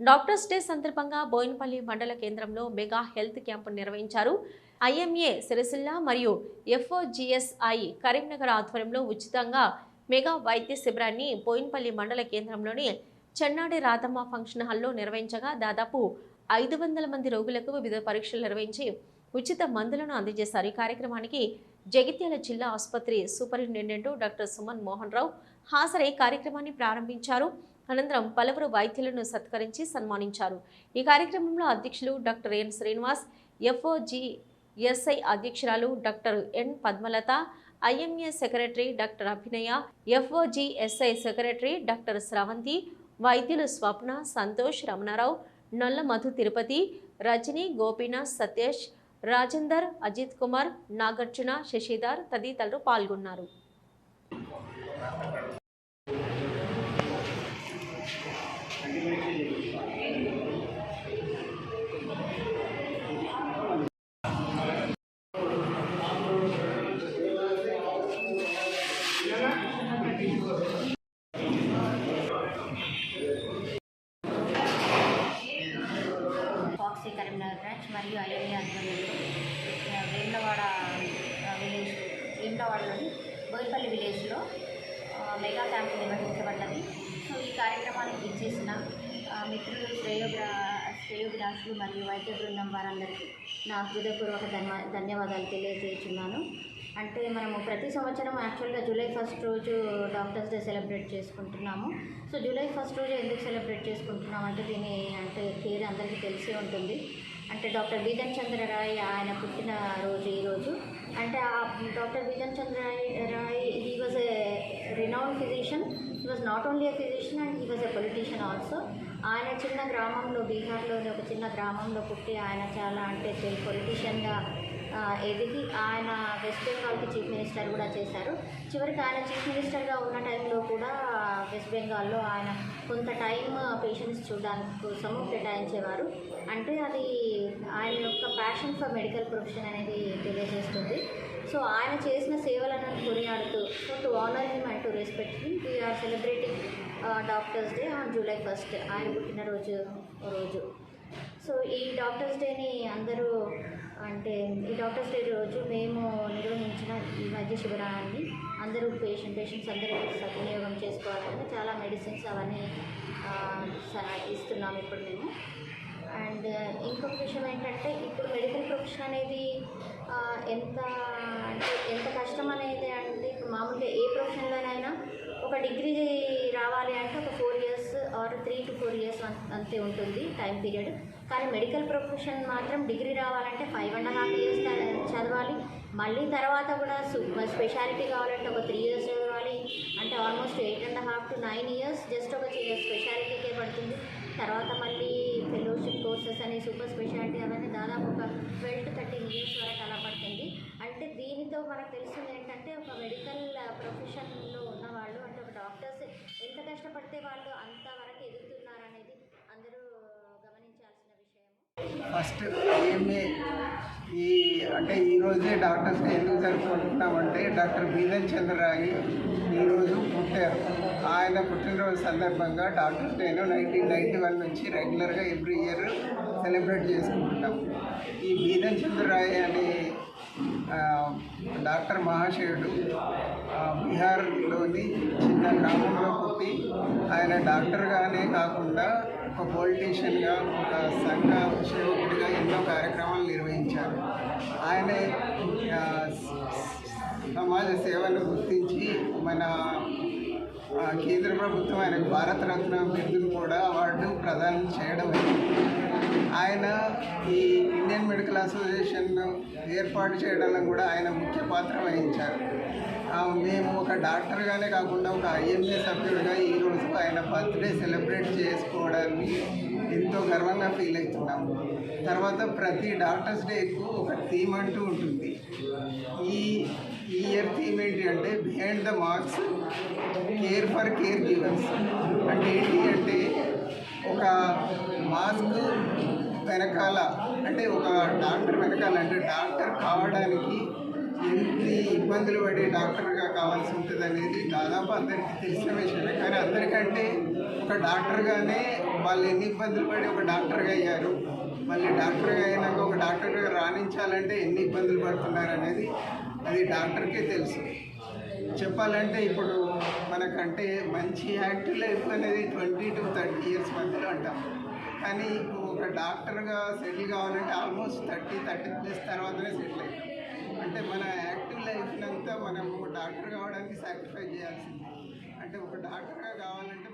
Doctors day సందర్భంగా బోయినపల్లి మండల కేంద్రంలో మెగా హెల్త్ క్యాంపు నిర్వహించారు. ఐఎంఏ సిరిసిల్ల మరియు ఎఫ్ఓజిఎస్ఐ కరీంనగర్ ఆధ్వర్యంలో ఉచితంగా మెగా వైద్య శిబిరాన్ని బోయినపల్లి మండల కేంద్రంలోని చెన్నాడి రాధమ్మ ఫంక్షన్ హాల్లో నిర్వహించగా దాదాపు ఐదు వందల మంది రోగులకు వివిధ పరీక్షలు నిర్వహించి ఉచిత మందులను అందజేశారు. ఈ కార్యక్రమానికి జగిత్యాల జిల్లా ఆసుపత్రి సూపరింటెండెంట్ డాక్టర్ సుమన్ మోహన్ రావు హాజరై కార్యక్రమాన్ని ప్రారంభించారు. అనంతరం పలువురు వైద్యులను సత్కరించి సన్మానించారు. ఈ కార్యక్రమంలో అధ్యక్షులు doctor N Srinivas FOGSI అధ్యక్షురాలు doctor N Padmalatha IMA secretary doctor Abhinaya FOGSI secretary doctor Sravanthi వైద్యులు స్వప్న సంతోష్ రమణారావు నల్ల మధు తిరుపతి రజని గోపీనాథ్ సతీష్ రాజేందర్ అజిత్ కుమార్ నాగార్జున శశిధర్ తదితరులు పాల్గొన్నారు. బ్రాంచ్ మరియు ఐఎంఏ ఆధ్వర్యంలో ఆ, వేములవాడ విలేజ్ వేములవాడలోని బోయిపల్లి విలేజ్లో మెగా క్యాంప్ నిర్వహించబడ్డది. సో ఈ కార్యక్రమానికి ఇచ్చేసిన మిత్రులు శ్రేయోగ్రా శ్రేయోగ్రాసులు మరియు వైద్య బృందం వారందరికీ నా హృదయపూర్వక ధన్య ధన్యవాదాలు తెలియజేస్తున్నాను. అంటే మనము ప్రతి సంవత్సరం యాక్చువల్గా జూలై ఫస్ట్ రోజు డాక్టర్స్ డే సెలబ్రేట్ చేసుకుంటున్నాము. సో జూలై ఫస్ట్ రోజు ఎందుకు సెలబ్రేట్ చేసుకుంటున్నాం అంటే దీని అంటే పేరు అందరికీ తెలిసే ఉంటుంది. అంటే డాక్టర్ బీదం చంద్ర రాయ్ ఆయన పుట్టిన రోజు ఈరోజు అంటే ఆ doctor Bidhan Chandra Roy Roy he was a renowned physician he was not only a physician and he was a politician also ఆయన చిన్న గ్రామంలో బీహార్లోని ఒక చిన్న గ్రామంలో పుట్టి ఆయన చాలా అంటే పొలిటీషియన్గా ఎదిగి ఆయన వెస్ట్ బెంగాల్కి చీఫ్ మినిస్టర్ కూడా చేశారు. చివరికి ఆయన చీఫ్ మినిస్టర్గా ఉన్న టైంలో కూడా వెస్ట్ బెంగాల్లో ఆయన కొంత టైం పేషెంట్స్ చూడడానికి కోసము కేటాయించేవారు. అంటే అది ఆయన యొక్క ప్యాషన్ ఫర్ మెడికల్ ప్రొఫెషన్ అనేది తెలియజేస్తుంది. సో ఆయన చేసిన సేవలను కొనియాడుతూ so to honour him and to respect him we're celebrating doctors day on July first ఆయన పుట్టినరోజు రోజు. సో ఈ డాక్టర్స్ డేని అందరూ అంటే ఈ డాక్టర్స్ డే రోజు మేము నిర్వహించిన ఈ వైద్య శిబిరాన్ని అందరూ పేషెంట్ పేషెంట్స్ అందరూ సద్వినియోగం చేసుకోవాలని చాలా మెడిసిన్స్ అవన్నీ ఇస్తున్నాము ఇప్పుడు మేము. అండ్ ఇంకొక విషయం ఏంటంటే ఇప్పుడు మెడికల్ ప్రొఫెషన్ అనేది ఎంత అంటే ఎంత కష్టం అనేది అంటే ఇప్పుడు మామూలుగా ఏ ప్రొఫెషన్లోనైనా ఒక డిగ్రీ రావాలి అంటే ఒక four years or three to four years అంతే ఉంటుంది టైం పీరియడ్. కానీ మెడికల్ ప్రొఫెషన్ మాత్రం డిగ్రీ రావాలంటే ఫైవ్ అండ్ హాఫ్ ఇయర్స్ చదవాలి. మళ్ళీ తర్వాత కూడా స్పెషాలిటీ కావాలంటే ఒక త్రీ ఇయర్స్ చదవాలి. అంటే almost eight and half to nine years just ఒక స్పెషాలిటీకే పడుతుంది. తర్వాత మళ్ళీ ఫెలోషిప్ కోర్సెస్ అని సూపర్ స్పెషాలిటీ అవన్నీ దాదాపు ఒక ట్వెల్వ్ టు థర్టీన్ ఇయర్స్ వరకు అలా పడుతుంది. అంటే దీనితో మనకు తెలిసింది ఏంటంటే ఒక మెడికల్ ప్రొఫెషన్లో ఉన్నవాళ్ళు అంటే ఒక డాక్టర్స్ ఎంత కష్టపడితే వాళ్ళు అంతవరకు ఎదుగుతున్నారనేది అందరూ గమనించాల్సిన విషయం ఫస్ట్ ఏమే ఈ అంటే ఈరోజే డాక్టర్స్ ఎందుకు జరుపుకుంటున్నామంటే డాక్టర్ బీదన్ చంద్రరాయి ఈరోజు పుట్టారు. ఆయన పుట్టినరోజు సందర్భంగా డాక్టర్స్ డేను నైన్టీన్ నైంటీ వన్ నుంచి రెగ్యులర్గా ఎవ్రీ ఇయర్ సెలబ్రేట్ చేసుకుంటున్నాం. ఈ బీదన్ చంద్రరాయ్ అనే డాక్టర్ మహాశయుడు బీహార్లోని చిన్న గ్రామంలో పుట్టి ఆయన డాక్టర్గానే కాకుండా ఒక పొలిటీషియన్గా ఒక సంఘ సేవకుడిగా ఎన్నో కార్యక్రమాలు నిర్వహించారు. ఆయన సమాజ సేవను గుర్తించి మన కేంద్ర ప్రభుత్వం ఆయనకు భారతరత్న బిరుదును కూడా అవార్డు ప్రదానం చేయడం ఆయన ఈ ఇండియన్ మెడికల్ అసోసియేషన్ ఏర్పాటు చేయడంలో కూడా ఆయన ముఖ్య పాత్ర వహించారు. మేము ఒక డాక్టర్గానే కాకుండా ఒక ఐఎంఏ సభ్యుడిగా ఈరోజు ఆయన బర్త్డే సెలబ్రేట్ చేసుకోవడాన్ని ఎంతో గర్వంగా ఫీల్ అవుతున్నాము. తర్వాత ప్రతి డాక్టర్స్ డేకు ఒక థీమ్ అంటూ ఉంటుంది. ఈ ఈ ఇయర్ థీమ్ ఏంటి అంటే behind the masks care for caregivers. అంటే ఏంటి అంటే ఒక మాస్క్ వెనకాల అంటే ఒక డాక్టర్ వెనకాల అంటే డాక్టర్ కావడానికి ఎన్ని ఇబ్బందులు పడి డాక్టర్గా కావాల్సి ఉంటుంది అనేది దాదాపు అందరికీ తెలిసిన విషయమే. కానీ అందరికంటే ఒక డాక్టర్గానే వాళ్ళు ఎన్ని ఇబ్బందులు పడి ఒక డాక్టర్గా అయ్యారు మళ్ళీ డాక్టర్గా అయినాక ఒక డాక్టర్గా రాణించాలంటే ఎన్ని ఇబ్బందులు పడుతున్నారు అనేది అది డాక్టర్కే తెలుసు. చెప్పాలంటే ఇప్పుడు మనకంటే మంచి యాక్టివ్ లైఫ్ అనేది ట్వంటీ టు థర్టీ ఇయర్స్ మధ్యలో అంటాం. కానీ ఇప్పుడు ఒక డాక్టర్గా సెటిల్ కావాలంటే ఆల్మోస్ట్ థర్టీ థర్టీ ప్లస్ తర్వాతనే సెటిల్ అవుతాం అంటే మన యాక్టివ్ లైఫ్ అంతా మనం ఒక డాక్టర్ కావడానికి సాక్రిఫైస్ చేయాల్సింది. అంటే ఒక డాక్టర్గా కావాలంటే